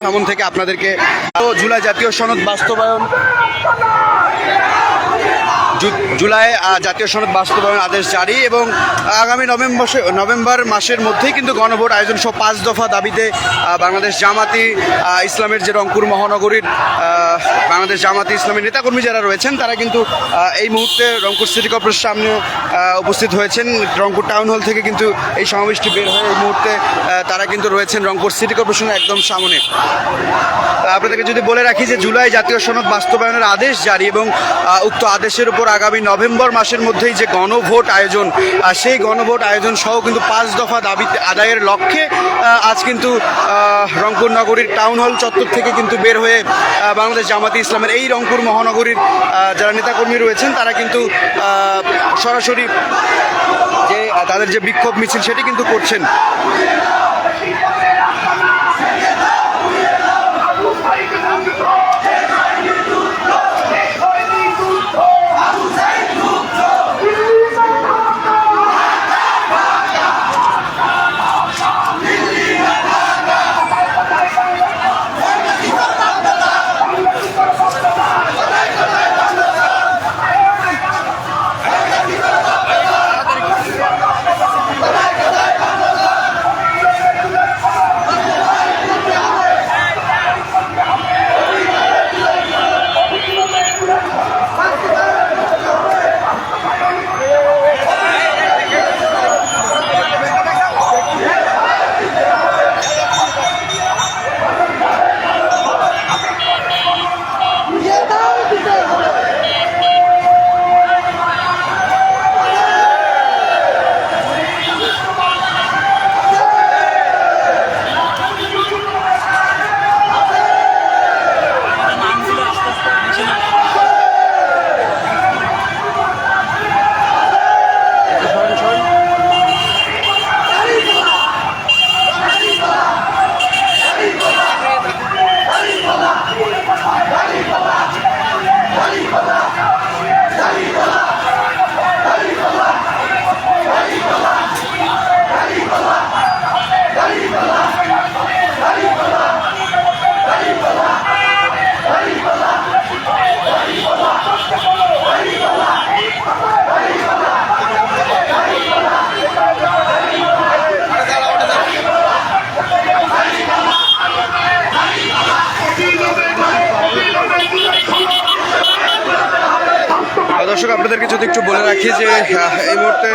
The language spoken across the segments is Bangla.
ভ্রমণ থেকে আপনাদেরকে জুলাই জাতীয় সনদ বাস্তবায়ন জুলাই জাতীয় সনদ বাস্তবায়ন আদেশ জারি এবং আগামী নভেম্বর নভেম্বর মাসের মধ্যেই কিন্তু গণভোট আয়োজন সহ পাঁচ দফা দাবিতে বাংলাদেশ জামাতি ইসলামের যে রংপুর মহানগরীর বাংলাদেশ জামাতি ইসলামের নেতাকর্মী যারা রয়েছেন, তারা কিন্তু এই মুহূর্তে রংপুর সিটি কর্পোরেশন সামনে উপস্থিত হয়েছেন। রংপুর টাউন হল থেকে কিন্তু এই সমাবেশটি বের হয়ে এই মুহূর্তে তারা কিন্তু রয়েছেন রংপুর সিটি কর্পোরেশনের একদম সামনে। আপনাদেরকে যদি বলে রাখি যে জুলাই জাতীয় সনদ বাস্তবায়নের আদেশ জারি এবং উক্ত আদেশের উপর আগামী নভেম্বর মাসের মধ্যেই যে গণভোট আয়োজন সেই গণভোট আয়োজন সহ কিন্তু পাঁচ দফা দাবি আদায়ের লক্ষ্যে আজ কিন্তু রংপুর নগরীর টাউন হল চত্বর থেকে কিন্তু বের হয়ে বাংলাদেশ জামাতি ইসলামের এই রংপুর মহানগরীর যারা নেতাকর্মী রয়েছেন, তারা কিন্তু সরাসরি যে তাদের যে বিক্ষোভ মিছিল সেটি কিন্তু করছেন। দর্শক আপনাদেরকে যদি একটু বলে রাখি যে এই মুহূর্তে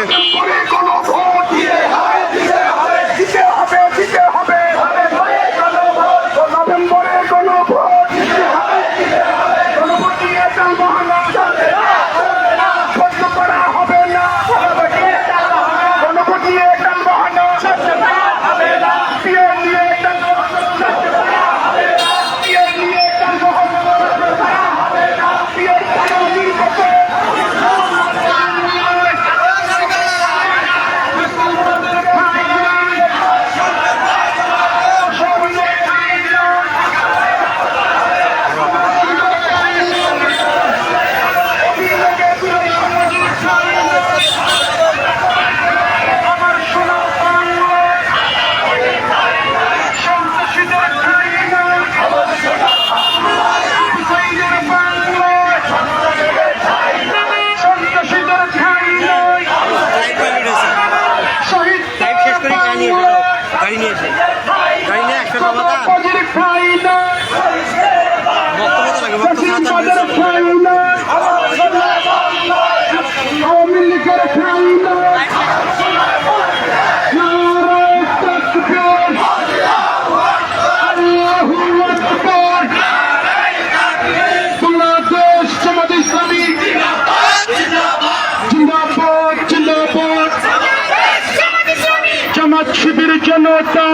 একতা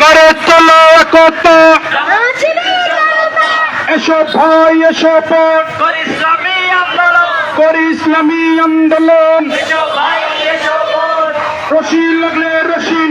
করে তোলো একতা। এসো ভাই এসো করি ইসলামী আন্দোলন। রশি লাগলে রশি